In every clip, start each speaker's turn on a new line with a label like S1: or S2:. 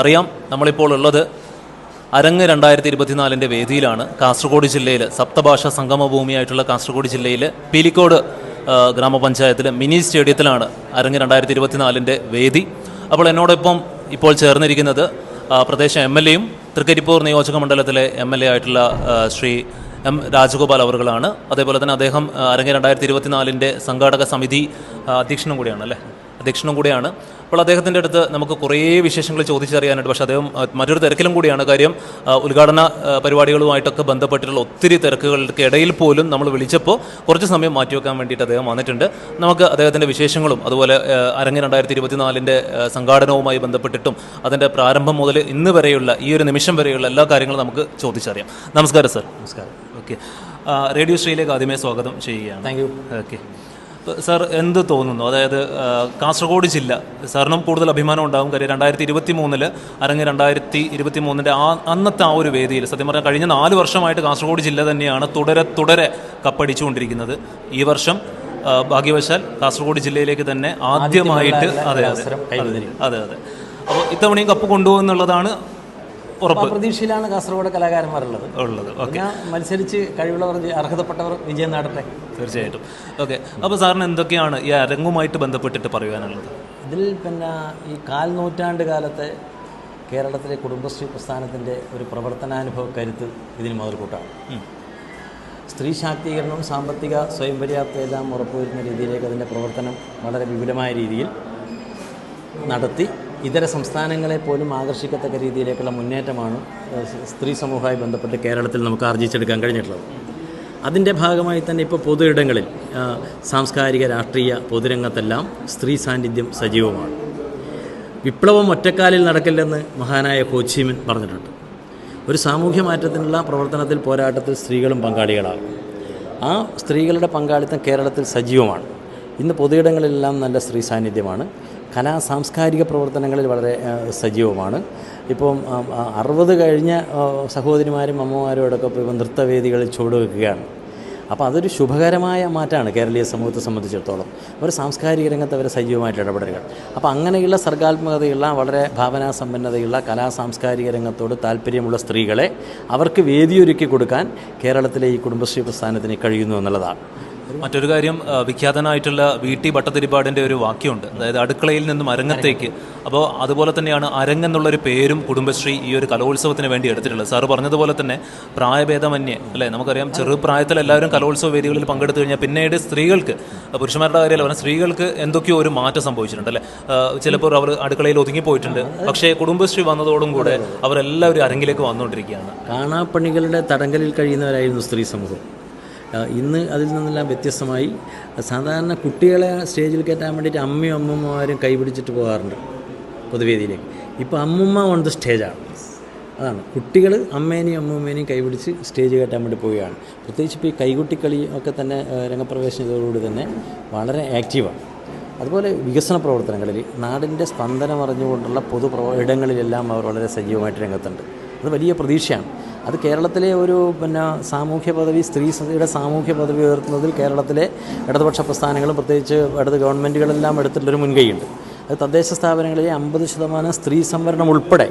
S1: അറിയാം നമ്മളിപ്പോൾ ഉള്ളത് അരങ്ങ് രണ്ടായിരത്തി ഇരുപത്തിനാലിന്റെ വേദിയിലാണ്. കാസർഗോഡ് ജില്ലയിൽ സപ്തഭാഷ സംഗമഭൂമിയായിട്ടുള്ള കാസർഗോഡ് ജില്ലയിൽ പീലിക്കോട് ഗ്രാമപഞ്ചായത്തിലെ മിനി സ്റ്റേഡിയത്തിലാണ് അരങ്ങ് രണ്ടായിരത്തി ഇരുപത്തിനാലിന്റെ വേദി. അപ്പോൾ എന്നോടൊപ്പം ഇപ്പോൾ ചേർന്നിരിക്കുന്നത് പ്രദേശം എം എൽ എയും തൃക്കരിപ്പൂർ നിയോജക മണ്ഡലത്തിലെ എം എൽ എ ആയിട്ടുള്ള ശ്രീ എം രാജഗോപാൽ അവറുകളാണ്. അതേപോലെ തന്നെ അദ്ദേഹം അരങ്ങ് രണ്ടായിരത്തി ഇരുപത്തിനാലിന്റെ സംഘാടക സമിതി അധ്യക്ഷനും കൂടിയാണ് അല്ലേ? അധ്യക്ഷനും കൂടിയാണ്. അപ്പോൾ അദ്ദേഹത്തിന്റെ അടുത്ത് നമുക്ക് കുറേ വിശേഷങ്ങൾ ചോദിച്ചറിയാനുണ്ട്. പക്ഷേ അദ്ദേഹം മറ്റൊരു തിരക്കിലും കൂടിയാണ്. കാര്യം ഉദ്ഘാടന പരിപാടികളുമായിട്ടൊക്കെ ബന്ധപ്പെട്ടിട്ടുള്ള ഒത്തിരി തിരക്കുകൾക്ക് ഇടയിൽ പോലും നമ്മൾ വിളിച്ചപ്പോൾ കുറച്ച് സമയം മാറ്റിവെക്കാൻ വേണ്ടിയിട്ട് അദ്ദേഹം വന്നിട്ടുണ്ട്. നമുക്ക് അദ്ദേഹത്തിന്റെ വിശേഷങ്ങളും അതുപോലെ അരങ്ങ് രണ്ടായിരത്തി ഇരുപത്തിനാലിന്റെ സംഘാടനവുമായി ബന്ധപ്പെട്ടിട്ടും അതിന്റെ പ്രാരംഭം മുതൽ ഇന്ന് വരെയുള്ള ഈ ഒരു നിമിഷം വരെയുള്ള എല്ലാ കാര്യങ്ങളും നമുക്ക് ചോദിച്ചറിയാം. നമസ്കാരം സർ.
S2: നമസ്കാരം.
S1: ഓക്കെ. റേഡിയോ ശ്രീയിലേക്ക് ആദ്യമേ സ്വാഗതം ചെയ്യുകയാണ്.
S2: Thank you.
S1: ഓക്കെ. സാർ എന്ത് തോന്നുന്നു? അതായത് കാസർഗോഡ് ജില്ല സാറിനും കൂടുതൽ അഭിമാനം ഉണ്ടാകും കാര്യം രണ്ടായിരത്തി ഇരുപത്തി മൂന്നിൽ അരങ്ങ് രണ്ടായിരത്തി ഇരുപത്തി മൂന്നിന്റെ ആ അന്നത്തെ ആ ഒരു വേദിയിൽ സത്യം പറഞ്ഞാൽ കഴിഞ്ഞ നാല് വർഷമായിട്ട് കാസർഗോഡ് ജില്ല തന്നെയാണ് തുടരെ തുടരെ കപ്പടിച്ചുകൊണ്ടിരിക്കുന്നത്. ഈ വർഷം ഭാഗ്യവശാൽ കാസർഗോഡ് ജില്ലയിലേക്ക് തന്നെ ആദ്യമായിട്ട് അതെ അതെ അതെ അതെ. അപ്പോൾ ഇത്തവണയും കപ്പ് കൊണ്ടുപോകുന്നുള്ളതാണ് ഉറപ്പ്.
S2: പ്രതീക്ഷയിലാണ് കാസർഗോഡ് കലാകാരന്മാരുള്ളത്.
S1: ഉള്ളത്. ഓക്കെ.
S2: മത്സരിച്ച് കഴിവുള്ളവർ അർഹതപ്പെട്ടവർ വിജയം നേടട്ടെ.
S1: തീർച്ചയായിട്ടും. ഓക്കെ. അപ്പോൾ സാറിന് എന്തൊക്കെയാണ് ഈ അരങ്ങുമായിട്ട് ബന്ധപ്പെട്ടിട്ട് പറയുവാനുള്ളത്?
S2: ഇതിൽ പിന്നെ ഈ കാൽ നൂറ്റാണ്ട് കാലത്തെ കേരളത്തിലെ കുടുംബശ്രീ പ്രസ്ഥാനത്തിന്റെ ഒരു പ്രവർത്തനാനുഭവ കരുത്ത് ഇതിന് മുതൽക്കൂട്ടാണ്. സ്ത്രീ ശാക്തീകരണവും സാമ്പത്തിക സ്വയം പര്യാപ്തയെല്ലാം ഉറപ്പുവരുന്ന രീതിയിലേക്ക് അതിന്റെ പ്രവർത്തനം വളരെ വിപുലമായ രീതിയിൽ നടത്തി ഇതര സംസ്ഥാനങ്ങളെ പോലും ആകർഷിക്കത്തക്ക രീതിയിലേക്കുള്ള മുന്നേറ്റമാണ് സ്ത്രീ സമൂഹമായി ബന്ധപ്പെട്ട് കേരളത്തിൽ നമുക്ക് ആർജിച്ചെടുക്കാൻ കഴിഞ്ഞിട്ടുള്ളത്. അതിന്റെ ഭാഗമായി തന്നെ ഇപ്പോൾ പൊതു ഇടങ്ങളിൽ സാംസ്കാരിക രാഷ്ട്രീയ പൊതുരംഗത്തെല്ലാം സ്ത്രീ സാന്നിധ്യം സജീവമാണ്. വിപ്ലവം ഒറ്റക്കാലിൽ നടക്കില്ലെന്ന് മഹാനായ കോച്ചിമിൻ പറഞ്ഞിട്ടുണ്ട്. ഒരു സാമൂഹ്യ മാറ്റത്തിനുള്ള പ്രവർത്തനത്തിൽ പോരാട്ടത്തിൽ സ്ത്രീകളും പങ്കാളികളാകും. ആ സ്ത്രീകളുടെ പങ്കാളിത്തം കേരളത്തിൽ സജീവമാണ്. ഇന്ന് പൊതുയിടങ്ങളിലെല്ലാം നല്ല സ്ത്രീ സാന്നിധ്യമാണ്. കലാ സാംസ്കാരിക പ്രവർത്തനങ്ങളിൽ വളരെ സജീവമാണ്. ഇപ്പം അറുപത് കഴിഞ്ഞ സഹോദരിമാരും അമ്മമാരോടൊക്കെ ഇപ്പോൾ നൃത്തവേദികളിൽ ചുവടുവെക്കുകയാണ് അപ്പോൾ അതൊരു ശുഭകരമായ മാറ്റമാണ് കേരളീയ സമൂഹത്തെ സംബന്ധിച്ചിടത്തോളം. ഒരു സാംസ്കാരിക രംഗത്ത് അവരെ സജീവമായിട്ട് ഇടപെടലുകൾ. അപ്പോൾ അങ്ങനെയുള്ള സർഗാത്മകതയുള്ള വളരെ ഭാവനാ സമ്പന്നതയുള്ള കലാ സാംസ്കാരിക രംഗത്തോട് താല്പര്യമുള്ള സ്ത്രീകളെ അവർക്ക് വേദിയൊരുക്കി കൊടുക്കാൻ കേരളത്തിലെ ഈ കുടുംബശ്രീ പ്രസ്ഥാനത്തിന് കഴിയുന്നു എന്നുള്ളതാണ്.
S1: മറ്റൊരു കാര്യം വിഖ്യാതനായിട്ടുള്ള വി ടി ഭട്ടതിരിപ്പാടിന്റെ ഒരു വാക്യമുണ്ട്. അതായത് അടുക്കളയിൽ നിന്നും അരങ്ങത്തേക്ക്. അപ്പോൾ അതുപോലെ തന്നെയാണ് അരങ്ങെന്നുള്ളൊരു പേരും കുടുംബശ്രീ ഈ ഒരു കലോത്സവത്തിന് വേണ്ടി എടുത്തിട്ടുള്ളത്. സാറ് പറഞ്ഞതുപോലെ തന്നെ പ്രായഭേദമന്യേ അല്ലേ? നമുക്കറിയാം ചെറുപ്രായത്തിൽ എല്ലാവരും കലോത്സവ വേദികളിൽ പങ്കെടുത്തു കഴിഞ്ഞാൽ പിന്നീട് സ്ത്രീകൾക്ക് പുരുഷന്മാരുടെ കാര്യമല്ല പറഞ്ഞാൽ സ്ത്രീകൾക്ക് എന്തൊക്കെയോ ഒരു മാറ്റം സംഭവിച്ചിട്ടുണ്ട് അല്ലേ? ചിലപ്പോൾ അവർ അടുക്കളയിൽ ഒതുങ്ങിപ്പോയിട്ടുണ്ട് പക്ഷേ കുടുംബശ്രീ വന്നതോടും കൂടെ അവരെല്ലാവരും അരങ്ങിലേക്ക് വന്നുകൊണ്ടിരിക്കുകയാണ്.
S2: കാണാപ്പണികളുടെ തടങ്കലിൽ കഴിയുന്നവരായിരുന്നു സ്ത്രീ സമൂഹം. ഇന്ന് അതിൽ നിന്നെല്ലാം വ്യത്യസ്തമായി സാധാരണ കുട്ടികളെ സ്റ്റേജിൽ കയറ്റാൻ വേണ്ടിയിട്ട് അമ്മയും അമ്മമ്മമാരും കൈപിടിച്ചിട്ട് പോകാറുണ്ട് പൊതുവേദിയിലേക്ക്. ഇപ്പോൾ അമ്മുമ്മ ഓൺ ദ സ്റ്റേജാണ് അതാണ്. കുട്ടികൾ അമ്മേനെയും അമ്മൂമ്മേനെയും കൈപിടിച്ച് സ്റ്റേജ് കയറ്റാൻ വേണ്ടി പോവുകയാണ്. പ്രത്യേകിച്ച് ഇപ്പോൾ ഈ കൈകുട്ടിക്കളി ഒക്കെ തന്നെ രംഗപ്രവേശനത്തോടുകൂടി തന്നെ വളരെ ആക്റ്റീവാണ് അതുപോലെ വികസന പ്രവർത്തനങ്ങളിൽ നാടിന്റെ സ്പന്ദനം അറിഞ്ഞുകൊണ്ടുള്ള പൊതു ഇടങ്ങളിലെല്ലാം അവർ വളരെ സജീവമായിട്ട് രംഗത്തുണ്ട്. അത് വലിയ പ്രതീക്ഷയാണ്. അത് കേരളത്തിലെ ഒരു പിന്നെ സാമൂഹ്യ പദവി സ്ത്രീ സഭയുടെ സാമൂഹ്യ പദവി ഉയർത്തുന്നതിൽ കേരളത്തിലെ ഇടതുപക്ഷ പ്രസ്ഥാനങ്ങളും പ്രത്യേകിച്ച് ഇടത് ഗവൺമെന്റുകളെല്ലാം എടുത്തിട്ടുള്ളൊരു മുൻകൈയുണ്ട്. അത് തദ്ദേശ സ്ഥാപനങ്ങളിലെ അമ്പത് ശതമാനം സ്ത്രീ സംവരണം ഉൾപ്പെടെ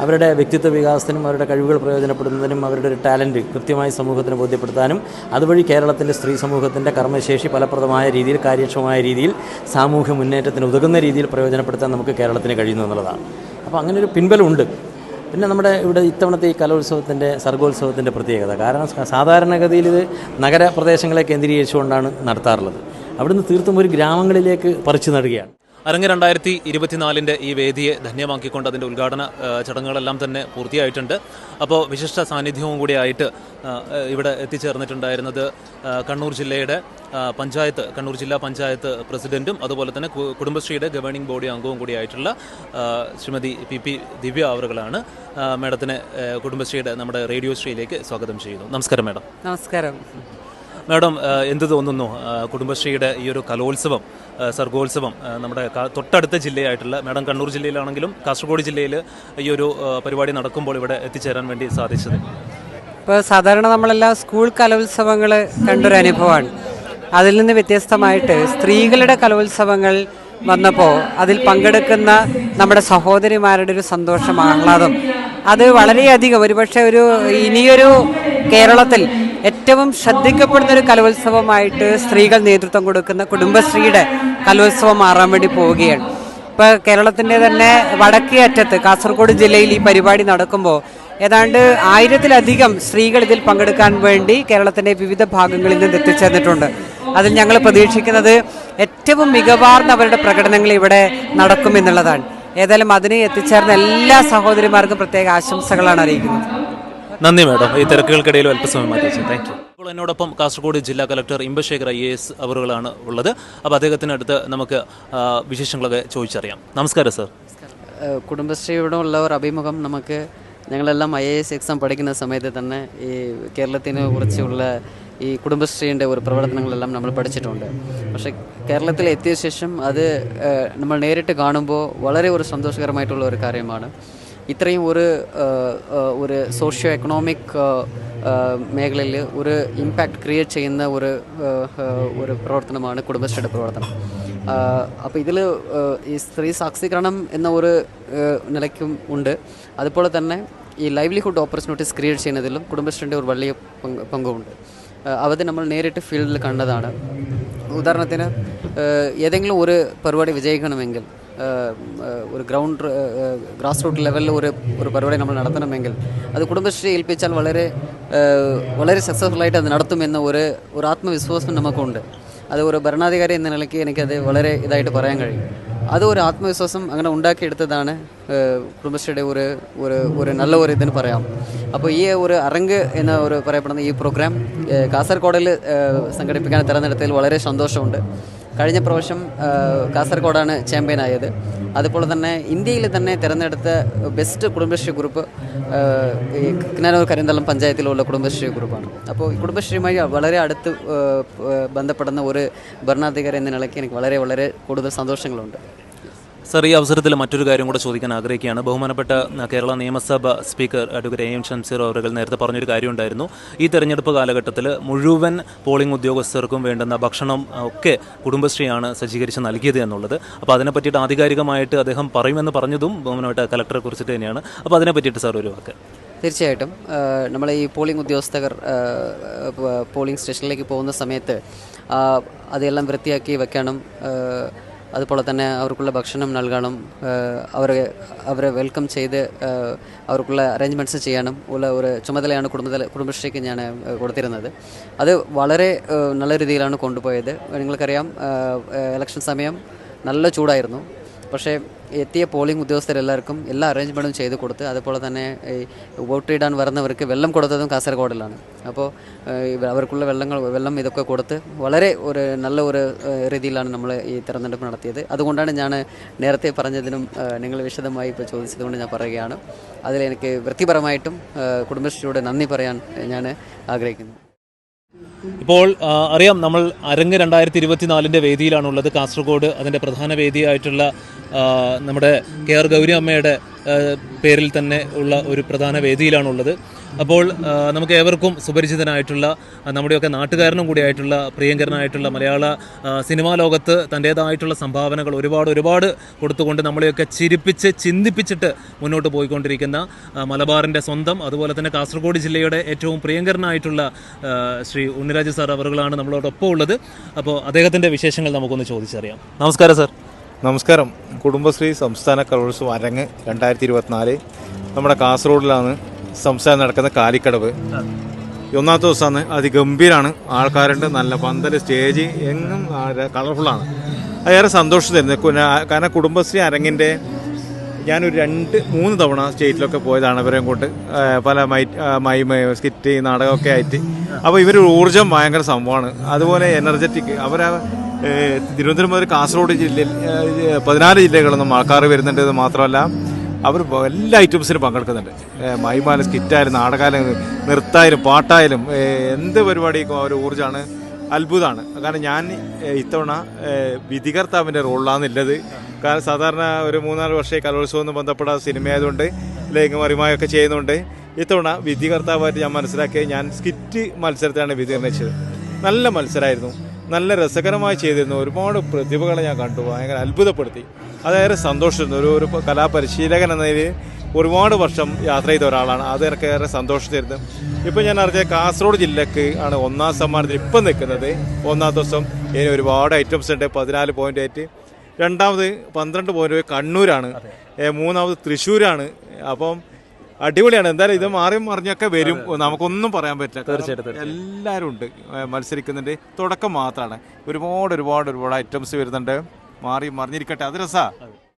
S2: അവരുടെ വ്യക്തിത്വ വികാസത്തിനും അവരുടെ കഴിവുകൾ പ്രയോജനപ്പെടുന്നതിനും അവരുടെ ഒരു ടാലന്റ് കൃത്യമായി സമൂഹത്തിന് ബോധ്യപ്പെടുത്താനും അതുവഴി കേരളത്തിന്റെ സ്ത്രീ സമൂഹത്തിന്റെ കർമ്മശേഷി ഫലപ്രദമായ രീതിയിൽ കാര്യക്ഷമമായ രീതിയിൽ സാമൂഹ്യ മുന്നേറ്റത്തിന് ഉതകുന്ന രീതിയിൽ പ്രയോജനപ്പെടുത്താൻ നമുക്ക് കേരളത്തിന് കഴിയുന്നു എന്നുള്ളതാണ്. അപ്പോൾ അങ്ങനെ ഒരു പിൻബലമുണ്ട്. പിന്നെ നമ്മുടെ ഇവിടെ ഇത്തവണത്തെ ഈ കലോത്സവത്തിന്റെ സർഗോത്സവത്തിന്റെ പ്രത്യേകത. കാരണം സാധാരണഗതിയിൽ ഇത് നഗരപ്രദേശങ്ങളെ കേന്ദ്രീകരിച്ചുകൊണ്ടാണ് നടത്താറുള്ളത്. അവിടുന്ന് തീർത്തും ഒരു ഗ്രാമങ്ങളിലേക്ക് പറിച്ചു നടുകയാണ്.
S1: അരങ്ങ് രണ്ടായിരത്തി ഇരുപത്തിനാലിന്റെ ഈ വേദിയെ ധന്യമാക്കിക്കൊണ്ട് അതിന്റെ ഉദ്ഘാടന ചടങ്ങുകളെല്ലാം തന്നെ പൂർത്തിയായിട്ടുണ്ട്. അപ്പോൾ വിശിഷ്ട സാന്നിധ്യവും കൂടിയായിട്ട് ഇവിടെ എത്തിച്ചേർന്നിട്ടുണ്ടായിരുന്നത് കണ്ണൂർ ജില്ലയുടെ പഞ്ചായത്ത് കണ്ണൂർ ജില്ലാ പഞ്ചായത്ത് പ്രസിഡന്റും അതുപോലെ തന്നെ കുടുംബശ്രീയുടെ ഗവേണിംഗ് ബോഡി അംഗവും കൂടിയായിട്ടുള്ള ശ്രീമതി പി പി ദിവ്യ അവറുകളാണ് മാഡത്തിനെ കുടുംബശ്രീയുടെ നമ്മുടെ റേഡിയോ ശ്രീയിലേക്ക് സ്വാഗതം ചെയ്യുന്നു. നമസ്കാരം മാഡം.
S3: നമസ്കാരം.
S1: മാഡം എന്ത് തോന്നുന്നു കുടുംബശ്രീയുടെ ഈ ഒരു കലോത്സവം സർഗോത്സവം നമ്മുടെ തൊട്ടടുത്ത ജില്ലയായിട്ടുള്ള മാഡം കണ്ണൂർ ജില്ലയിലാണെങ്കിലും കാസർഗോഡ് ജില്ലയിൽ ഈ ഒരു പരിപാടി നടക്കുമ്പോൾ ഇവിടെ എത്തിച്ചേരാൻ വേണ്ടി സാധിച്ചത്.
S3: ഇപ്പോൾ സാധാരണ നമ്മളെല്ലാം സ്കൂൾ കലോത്സവങ്ങൾ കണ്ടൊരു അനുഭവമാണ്. അതിൽ നിന്ന് വ്യത്യസ്തമായിട്ട് സ്ത്രീകളുടെ കലോത്സവങ്ങൾ വന്നപ്പോൾ അതിൽ പങ്കെടുക്കുന്ന നമ്മുടെ സഹോദരിമാരുടെ ഒരു സന്തോഷം ആഹ്ലാദം. അത് വളരെയധികം ഒരുപക്ഷെ ഒരു ഇനിയൊരു കേരളത്തിൽ ഏറ്റവും ശ്രദ്ധിക്കപ്പെടുന്ന ഒരു കലോത്സവമായിട്ട് സ്ത്രീകൾ നേതൃത്വം കൊടുക്കുന്ന കുടുംബശ്രീയുടെ കലോത്സവം മാറാൻ വേണ്ടി പോവുകയാണ്. ഇപ്പോൾ കേരളത്തിന്റെ തന്നെ വടക്കേ അറ്റത്ത് കാസർഗോഡ് ജില്ലയിൽ ഈ പരിപാടി നടക്കുമ്പോൾ ഏതാണ്ട് ആയിരത്തിലധികം സ്ത്രീകൾ ഇതിൽ പങ്കെടുക്കാൻ വേണ്ടി കേരളത്തിന്റെ വിവിധ ഭാഗങ്ങളിൽ നിന്ന് എത്തിച്ചേർന്നിട്ടുണ്ട്. അതിൽ ഞങ്ങൾ പ്രതീക്ഷിക്കുന്നത് ഏറ്റവും മികവാർന്ന അവരുടെ പ്രകടനങ്ങൾ ഇവിടെ നടക്കുമെന്നുള്ളതാണ്. ഏതായാലും അതിന് എത്തിച്ചേർന്ന എല്ലാ സഹോദരിമാർക്കും പ്രത്യേക ആശംസകളാണ് അറിയിക്കുന്നത്.
S1: നന്ദി മാഡം. ഈ തിരക്കുകൾക്കിടയിൽ അല്പസമയം മാറ്റി താങ്ക് യു ഇപ്പോൾ എന്നോടൊപ്പം കാസർഗോഡ് ജില്ലാ collector Inbasekar I A S അവറുകളാണ് ഉള്ളത്. അപ്പോൾ അദ്ദേഹത്തിനടുത്ത് നമുക്ക് വിശേഷങ്ങളൊക്കെ ചോദിച്ചറിയാം. നമസ്കാരം സർ.
S4: കുടുംബശ്രീയുടെ ഉള്ളവർ ഒരു അഭിമുഖം നമുക്ക് ഞങ്ങളെല്ലാം ഐ എ എസ് എക്സാം പഠിക്കുന്ന സമയത്ത് തന്നെ ഈ കേരളത്തിനെ കുറിച്ചുള്ള ഈ കുടുംബശ്രീന്റെ ഒരു പ്രവർത്തനങ്ങളെല്ലാം നമ്മൾ പഠിച്ചിട്ടുണ്ട്. പക്ഷേ കേരളത്തിൽ എത്തിയ ശേഷം അത് നമ്മൾ നേരിട്ട് കാണുമ്പോൾ വളരെ ഒരു സന്തോഷകരമായിട്ടുള്ള ഒരു കാര്യമാണ്. ഇത്രയും ഒരു ഒരു സോഷ്യോ എക്കണോമിക് മേഖലയിൽ ഒരു ഇമ്പാക്റ്റ് ക്രിയേറ്റ് ചെയ്യുന്ന ഒരു ഒരു പ്രവർത്തനമാണ് കുടുംബശ്രീയുടെ പ്രവർത്തനം. അപ്പോൾ ഇതിൽ ഈ സ്ത്രീ സാക്ഷീകരണം എന്ന ഒരു നിലയ്ക്കും ഉണ്ട്. അതുപോലെ തന്നെ ഈ ലൈവ്ലിഹുഡ് ഓപ്പർച്യൂണിറ്റീസ് ക്രിയേറ്റ് ചെയ്യുന്നതിലും കുടുംബശ്രീന്റെ ഒരു വലിയ പങ്ക് പങ്കുമുണ്ട്. അവത് നമ്മൾ നേരിട്ട് ഫീൽഡിൽ കണ്ടതാണ്. ഉദാഹരണത്തിന് ഏതെങ്കിലും ഒരു പരിപാടി വിജയിക്കണമെങ്കിൽ ഒരു ഗ്രൗണ്ട് ഗ്രാസ് റൂട്ട് ലെവലിൽ ഒരു ഒരു പരിപാടി നമ്മൾ നടത്തണമെങ്കിൽ അത് കുടുംബശ്രീ ഏൽപ്പിച്ചാൽ വളരെ വളരെ സക്സസ്ഫുൾ ആയിട്ട് അത് നടത്തുമെന്ന ഒരു ഒരു ആത്മവിശ്വാസം നമുക്കുണ്ട്. അത് ഒരു ഭരണാധികാരി എന്ന നിലയ്ക്ക് എനിക്കത് വളരെ ഇതായിട്ട് പറയാൻ കഴിയും. അത് ഒരു ആത്മവിശ്വാസം അങ്ങനെ ഉണ്ടാക്കിയെടുത്തതാണ് കുടുംബശ്രീയുടെ ഒരു ഒരു ഒരു നല്ല ഒരു ഇതിന് പറയാം. അപ്പോൾ ഈ ഒരു അരങ്ങ് എന്ന ഒരു പറയപ്പെടുന്ന ഈ പ്രോഗ്രാം കാസർഗോഡിൽ സംഘടിപ്പിക്കാൻ തിരഞ്ഞെടുത്തതിൽ വളരെ സന്തോഷമുണ്ട്. കഴിഞ്ഞ പ്രാവശ്യം കാസർഗോഡാണ് ചാമ്പ്യൻ ആയത്. അതുപോലെ തന്നെ ഇന്ത്യയിൽ തന്നെ തിരഞ്ഞെടുത്ത ബെസ്റ്റ് കുടുംബശ്രീ ഗ്രൂപ്പ് കിനാനൂർ കരിന്തളം പഞ്ചായത്തിലുള്ള കുടുംബശ്രീ ഗ്രൂപ്പാണ് അപ്പോൾ കുടുംബശ്രീയുമായി വളരെ അടുത്ത് ബന്ധപ്പെടുന്ന ഒരു ഭരണാധികാരി എന്ന നിലയ്ക്ക് എനിക്ക് വളരെ വളരെ കൂടുതൽ സന്തോഷങ്ങളുണ്ട്.
S1: സർ ഈ അവസരത്തിൽ മറ്റൊരു കാര്യം കൂടെ ചോദിക്കാൻ ആഗ്രഹിക്കുകയാണ്. ബഹുമാനപ്പെട്ട കേരള നിയമസഭ speaker advocate A M Shamseer അവർ നേരത്തെ പറഞ്ഞൊരു കാര്യമുണ്ടായിരുന്നു ഈ തെരഞ്ഞെടുപ്പ് കാലഘട്ടത്തിൽ മുഴുവൻ പോളിംഗ് ഉദ്യോഗസ്ഥർക്കും വേണ്ടുന്ന ഭക്ഷണം ഒക്കെ കുടുംബശ്രീയാണ് സജ്ജീകരിച്ച് നൽകിയത് എന്നുള്ളത്. അപ്പോൾ അതിനെ പറ്റിയിട്ട് ആധികാരികമായിട്ട് അദ്ദേഹം പറയുമെന്ന് പറഞ്ഞതും ബഹുമാനപ്പെട്ട കലക്ടറെ കുറിച്ചിട്ട് തന്നെയാണ്. അപ്പോൾ അതിനെ പറ്റിയിട്ട് സാർ ഒരു വാക്ക്.
S4: തീർച്ചയായിട്ടും. നമ്മൾ ഈ പോളിംഗ് ഉദ്യോഗസ്ഥർ പോളിംഗ് സ്റ്റേഷനിലേക്ക് പോകുന്ന സമയത്ത് അതെല്ലാം വൃത്തിയാക്കി വെക്കണം. അതുപോലെ തന്നെ അവർക്കുള്ള ഭക്ഷണം നൽകണം അവരെ അവരെ വെൽക്കം ചെയ്ത് അവർക്കുള്ള അറേഞ്ച്മെന്റ്സ് ചെയ്യാനും ഉള്ള ഒരു ചുമതലയാണ് കുടുംബതല കുടുംബശ്രീക്ക് ഞാൻ കൊടുത്തിരുന്നത്. അത് വളരെ നല്ല രീതിയിലാണ് കൊണ്ടുപോയത്. നിങ്ങൾക്കറിയാം ഇലക്ഷൻ സമയം നല്ല ചൂടായിരുന്നു. പക്ഷേ എത്തിയ പോളിംഗ് ഉദ്യോഗസ്ഥരെല്ലാവർക്കും എല്ലാ അറേഞ്ച്മെന്റും ചെയ്ത് കൊടുത്ത് അതുപോലെ തന്നെ ഈ വോട്ട് ഇടാൻ വരുന്നവർക്ക് വെള്ളം കൊടുത്തതും കാസർഗോഡിലാണ്. അപ്പോൾ അവർക്കുള്ള വെള്ളങ്ങൾ വെള്ളം ഇതൊക്കെ കൊടുത്ത് വളരെ ഒരു നല്ല ഒരു രീതിയിലാണ് നമ്മൾ ഈ തെരഞ്ഞെടുപ്പ് നടത്തിയത്. അതുകൊണ്ടാണ് ഞാൻ നേരത്തെ പറഞ്ഞതിനും നിങ്ങൾ വിശദമായി ഇപ്പോൾ ചോദിച്ചതുകൊണ്ട് ഞാൻ പറയുകയാണ്. അതിലെനിക്ക് വൃത്തിപരമായിട്ടും കുടുംബശ്രീയോട് നന്ദി പറയാൻ ഞാൻ ആഗ്രഹിക്കുന്നു.
S1: ഇപ്പോൾ അറിയാം നമ്മൾ അരങ്ങ് രണ്ടായിരത്തി ഇരുപത്തിനാലിന്റെ വേദിയിലാണുള്ളത്. കാസർഗോഡ് അതിന്റെ പ്രധാന വേദിയായിട്ടുള്ള നമ്മുടെ കെ ആർ ഗൗരി അമ്മയുടെ പേരിൽ തന്നെ ഉള്ള ഒരു പ്രധാന വേദിയിലാണുള്ളത്. അപ്പോൾ നമുക്ക് ഏവർക്കും സുപരിചിതനായിട്ടുള്ള നമ്മുടെയൊക്കെ നാട്ടുകാരനും കൂടിയായിട്ടുള്ള പ്രിയങ്കരനായിട്ടുള്ള മലയാള സിനിമാ ലോകത്ത് തന്റേതായിട്ടുള്ള സംഭാവനകൾ ഒരുപാട് ഒരുപാട് കൊടുത്തുകൊണ്ട് നമ്മളെയൊക്കെ ചിരിപ്പിച്ച് ചിന്തിപ്പിച്ചിട്ട് മുന്നോട്ട് പോയിക്കൊണ്ടിരിക്കുന്ന മലബാറിന്റെ സ്വന്തം അതുപോലെ തന്നെ കാസർഗോഡ് ജില്ലയുടെ ഏറ്റവും പ്രിയങ്കരനായിട്ടുള്ള ശ്രീ ഉണ്ണിരാജ സാർ അവറുകളാണ് നമ്മളോടൊപ്പം ഉള്ളത്. അപ്പോൾ അദ്ദേഹത്തിന്റെ വിശേഷങ്ങൾ നമുക്കൊന്ന് ചോദിച്ചറിയാം. നമസ്കാരം സാർ.
S5: നമസ്കാരം. കുടുംബശ്രീ സംസ്ഥാന കലോത്സവം അരങ്ങ് രണ്ടായിരത്തി ഇരുപത്തിനാല്. നമ്മുടെ കാസർഗോഡിലാണ് സംസ്ഥാനം നടക്കുന്ന കാലിക്കടവ്. ഒന്നാമത്തെ ദിവസമാണ് അതിഗംഭീരാണ്. ആൾക്കാരുണ്ട് നല്ല പന്തൽ സ്റ്റേജ് എങ്ങും കളർഫുള്ളാണ്. അതേറെ സന്തോഷം തരുന്നത് കാരണം കുടുംബശ്രീ അരങ്ങിന്റെ ഞാനൊരു രണ്ട് മൂന്ന് തവണ സ്റ്റേറ്റിലൊക്കെ പോയതാണ് ഇവരെയും കൊണ്ട്. പല മൈ മൈ സ്കിറ്റ് നാടകമൊക്കെ ആയിട്ട്. അപ്പോൾ ഇവരൊരു ഊർജം ഭയങ്കര സംഭവമാണ്. അതുപോലെ എനർജറ്റിക് അവർ തിരുവനന്തപുരം മുതൽ കാസർഗോഡ് ജില്ലയിൽ പതിനാല് ജില്ലകളിൽ നിന്നും ആൾക്കാർ വരുന്നുണ്ട് മാത്രമല്ല അവർ എല്ലാ ഐറ്റംസിലും പങ്കെടുക്കുന്നുണ്ട്. മൈമാല സ്കിറ്റായാലും നാടകമായാലും നൃത്തായാലും പാട്ടായാലും എന്ത് പരിപാടിക്കും അവർ ഊർജമാണ്. അത്ഭുതമാണ്. കാരണം ഞാൻ ഇത്തവണ വിധികർത്താവിന്റെ റോളിലാണെന്നുള്ളത് കാരണം സാധാരണ ഒരു മൂന്നാൽ വർഷമായി കലോത്സവം ബന്ധപ്പെട്ട സിനിമ ആയതുകൊണ്ട് ലൈംഗികമറിമായൊക്കെ ചെയ്യുന്നുണ്ട് ഇത്തവണ വിധികർത്താവായിട്ട് ഞാൻ മനസ്സിലാക്കിയത് ഞാൻ സ്കിറ്റ് മത്സരത്തിലാണ് വിധി നിർണയിച്ചത് നല്ല മത്സരമായിരുന്നു. നല്ല രസകരമായി ചെയ്തിരുന്നു ഒരുപാട് പ്രതിഭകളെ ഞാൻ കണ്ടു. ഭയങ്കര അത്ഭുതപ്പെടുത്തി. അതേറെ സന്തോഷിച്ചിരുന്നു ഒരു ഒരു കലാപരിശീലകൻ എന്ന നിലയിൽ ഒരുപാട് വർഷം യാത്ര ചെയ്ത ഒരാളാണ്. അത് എനിക്ക് ഏറെ സന്തോഷിച്ചിരുന്നു ഇപ്പം ഞാൻ അറിഞ്ഞ കാസർഗോഡ് ജില്ലക്ക് ആണ് ഒന്നാം സമ്മാനത്തിൽ ഇപ്പം നിൽക്കുന്നത്. ഒന്നാം ദിവസം ഇനി ഒരുപാട് ഐറ്റംസ് ഉണ്ട്. പതിനാല് പോയിന്റ് ആയിട്ട് രണ്ടാമത് പന്ത്രണ്ട് പോയിന്റ് കണ്ണൂരാണ്. മൂന്നാമത് തൃശ്ശൂരാണ്. അപ്പം അടിപൊളിയാണ്. എന്തായാലും ഇത് മാറിയും മറിഞ്ഞൊക്കെ വരും. നമുക്കൊന്നും പറയാൻ പറ്റില്ല. തീർച്ചയായിട്ടും എല്ലാവരും ഉണ്ട് മത്സരിക്കുന്നുണ്ട്. തുടക്കം മാത്രമാണ് ഒരുപാട് ഒരുപാട് ഒരുപാട് ഐറ്റംസ് വരുന്നുണ്ട്. മാറി മറിഞ്ഞിരിക്കട്ടെ. അത് രസാ.